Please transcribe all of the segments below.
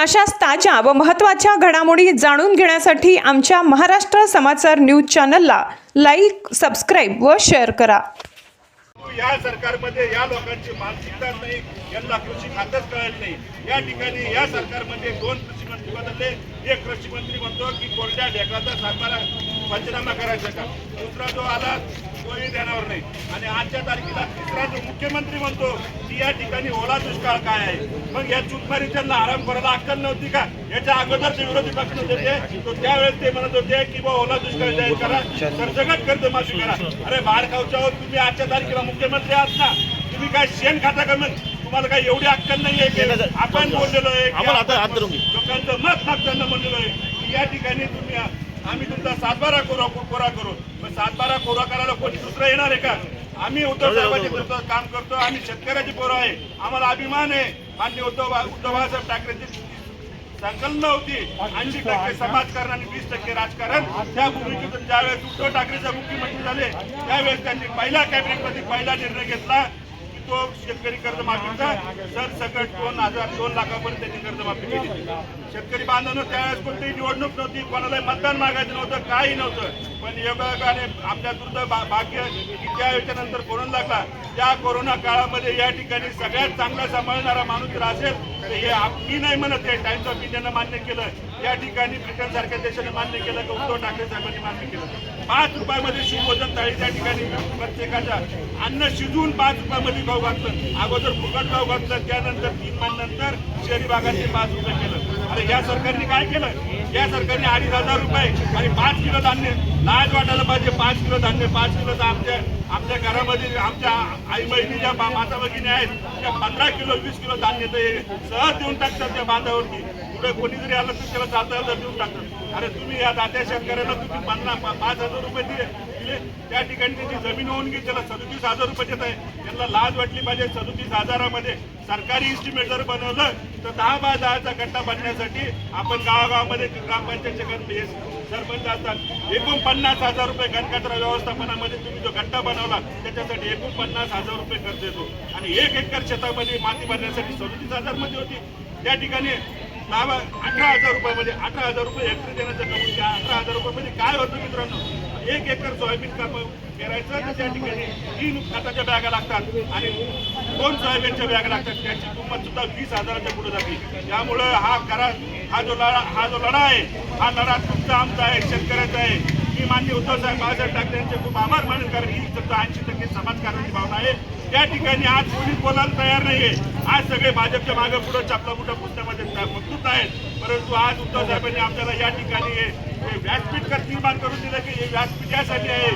अशाच ताज्या व महत्त्वाच्या घडामोडी जाणून घेण्यासाठी आमच्या महाराष्ट्र समाचार न्यूज चॅनलला लाईक सबस्क्राईब व शेअर करा. या सरकारमध्ये या लोकांची मानसिकता नाही यांना कृषी खातच कळत नाही. या ठिकाणी या सरकारमध्ये दोन कृषी मंत्री बदलले. एक कृषी मंत्री म्हणतो की कोरड्या ढेकळाचा सातबारा पंचनामा करायचा का? दुसरा जो आला तोही देण्यावर नाही. आणि आजच्या तारखेला तिसरा जो मुख्यमंत्री म्हणतो की या ठिकाणी ओला दुष्काळ काय आहे? मग या चुटमारी त्यांना आराम करायला अक्कल नव्हती का? याच्या अगोदरचे विरोधी पक्ष होते. तो त्यावेळेस ते म्हणत होते की बा ओला दुष्काळ जाहीर करा. सरसकट कर्जमाफी करा अरे बाहेर खाऊच्या तुम्ही आजच्या तारखेला मुख्यमंत्री आहात ना? तुम्ही काय शेण खाता का मग? तुम्हाला काय एवढी अक्कल नाहीये की? आपण बोललेलो आहे. लोकांचं मत मागताना म्हणलेलो आहे की या ठिकाणी तुम्ही आम्ही तुमचा सातबारा कोरा कोरा करू. सातबारा कोरा करायला कोणी दुसरं येणार आहे का? आम्ही उद्धव विरोधात काम करतो आम्ही शेतकऱ्याची पोरं आहे. आम्हाला अभिमान आहे. मान्य उद्धव उद्धव बाळासाहेब ठाकरेंची संकल्पना होती. ऐंशी टक्के समाजकारण आणि वीस टक्के राजकारण. त्या भूमिकेतून ज्यावेळेस उद्धव ठाकरेचा मुख्यमंत्री झाले त्यावेळेस त्यांनी पहिल्या कॅबिनेटमध्ये पहिला निर्णय घेतला. तो शेतकरी कर्जमाफीचा सरसकट दोन हजार दोन लाखापर्यंत त्यांनी कर्जमाफी केली. शेतकरी बांधवांनो त्यावेळेस कोणतीही निवडणूक नव्हती. कोणालाही मतदान मागायचं नव्हतं काही नव्हतं. पण योगायोगाने आपल्या दुर्दैव भाग्य की त्या योजनेनंतर कोरोना लागला. त्या कोरोना काळामध्ये या ठिकाणी सगळ्यात चांगला सांभाळणारा माणूस जर असेल हे मी नाही म्हणत हे. टाइम्स ऑफ इंडियानं मान्य केलं या ठिकाणी ब्रिटन सारख्या देशाने मान्य केलं की उद्धव ठाकरे साहेबांनी मान्य केलं. पाच रुपयामध्ये शिवभोजन थाळी त्या ठिकाणी प्रत्येकाच्या. अन्न शिजवून पाच रुपयामध्ये खाऊ घातलं. अगोदर फुकट खाऊ घातलं. त्यानंतर तीन महिन्यानंतर शहरी भागात ते पाच रुपये केलं. आणि या सरकारने काय केलं? या सरकारने अडीच हजार रुपये आणि पाच किलो धान्य. लाज वाटायला पाहिजे पाच किलो धान्य. पाच किलो आमच्या आमच्या घरामध्ये आमच्या आई बहिणी ज्या माता भगिनी आहेत. त्या पंधरा किलो वीस किलो धान्य ते सहज देऊन टाकतात त्या बांधावरती. पुढे कोणी जरी आलं तर त्याला जाता देऊन टाकतात. अरे तुम्ही या दात्या शेतकऱ्याला तुम्ही पन्नास पाच हजार रुपये दिले. दिले त्या ठिकाणी त्याची जमीन होऊन गेली त्याला सदतीस हजार रुपये देत आहे. त्यांना लाज वाटली पाहिजे सदतीस हजारामध्ये. सरकारी इस्टिमेट जर बनवलं तर दहा बाय दहाचा गट्टा बनण्यासाठी आपण गावागावामध्ये ग्रामपंचायतचे सरपंच असतात. एकूण पन्नास हजार रुपये घनकचरा व्यवस्थापनामध्ये तुम्ही जो गट्टा बनवला त्याच्यासाठी एकूण पन्नास हजार रुपये खर्च येतो. आणि एक एकर शेतामध्ये माती भरण्यासाठी सदतीस हजारमध्ये होती. त्या ठिकाणी दहा अठरा हजार रुपयामध्ये अठरा हजार रुपये हेक्टर देण्याचं कमी अठरा हजार रुपयामध्ये काय होतं मित्रांनो? एक एकर सोयाबीन काप पेरायचं तर त्या ठिकाणी तीन खताच्या बॅगा लागतात आणि दोन सोयाबीनच्या बॅगा लागतात. त्याची किंमत सुद्धा वीस हजाराच्या पुढे जाते. त्यामुळं हा करा हा जो लढा हा जो लढा आहे हा लढा तुमचा आमचा आहे शेतकऱ्याचा आहे. मी मान्य उद्धव साहेब बाळासाहेब ठाकरे यांचे खूप आभार मानेल कारण ही फक्त ऐंशी टक्के समाजकारणाची भावना आहे. त्या ठिकाणी आज कोणी बोलायला तयार नाहीये. आज सगळे भाजपच्या मागे पुढं चापला पुढे पुस्तकामध्ये मजबूत आहेत. परंतु आज उद्धव साहेबांनी आपल्याला या ठिकाणी हे हे व्यासपीठ निर्माण करून दिलं की हे व्यासपीठ यासाठी आहे.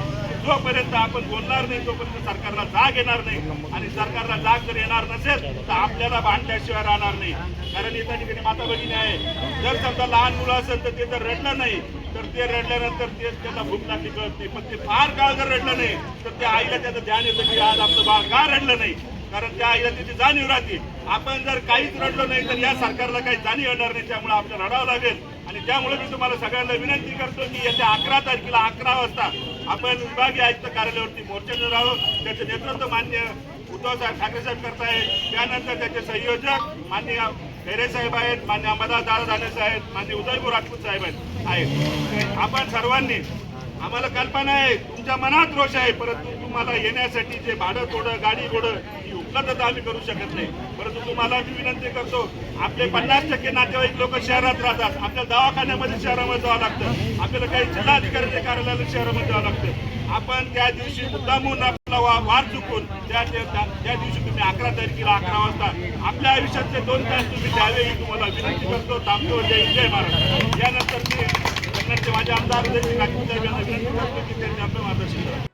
जोपर्यंत आपण बोलणार नाही तोपर्यंत सरकारला जाग येणार नाही. आणि सरकारला जाग जर येणार नसेल तर आपल्याला भांडल्याशिवाय राहणार नाही. कारण एका ठिकाणी माता भगिनी आहे. जर समजा लहान मुलं असेल तर ते जर रडलं नाही. तर ते रडल्यानंतर ते त्याला भूक लागली कळत नाही. पण ते फार काळ जर रडलं नाही तर त्या आईला त्याचं ध्यान येतं की आज आपलं बाळ का रडलं नाही? कारण त्या आईला त्याची जाणीव राहते. आपण जर काहीच रडलो नाही तर या सरकारला काही जाणीव येणार नाही. त्यामुळे आपल्याला रडावं लागेल. आणि त्यामुळे मी तुम्हाला सगळ्यांना विनंती करतो की येत्या अकरा तारखेला अकरा वाजता आपण विभागीय आयुक्त कार्यालयावरती मोर्चाने राहू त्याचे नेतृत्व मान्य उद्धव साहेब ठाकरे साहेब करताय. त्यानंतर त्याचे संयोजक मान्य खैरे साहेब आहेत मान्य अंबादास दादा दाने साहेब मान्य उदयपूर राजपूत साहेब आहेत. आहेत. आपण सर्वांनी आम्हाला कल्पना आहे तुमच्या मनात रोष आहे परंतु तुम्हाला येण्यासाठी जे भाडं थोडं गाडी घोडं ही उपलब्धता आम्ही करू शकत नाही. परंतु तुम्हाला मी विनंती करतो आपले पन्नास टक्के नातेवाईक लोक शहरात राहतात. आपल्या दवाखान्यामध्ये शहरामध्ये जावं लागतं. आपल्याला काही जिल्हाधिकाऱ्यांच्या कार्यालयाला शहरामध्ये जावं लागतं. आपण त्या दिवशी मुद्दामून आपला वा- वार चुकून त्या त्या त्या दिवशी तुम्ही अकरा तारखेला अकरा वाजता आपल्या आयुष्यातले दोन तास तुम्ही द्यावे ही तुम्हाला विनंती करतो थांबतो जय जय महाराज यानंतर मी कन्नडचे माझे आमदार उदयसिंग राजपूत साहेब यांना विनंती करतो की त्यांनी आपलं मार्गदर्शन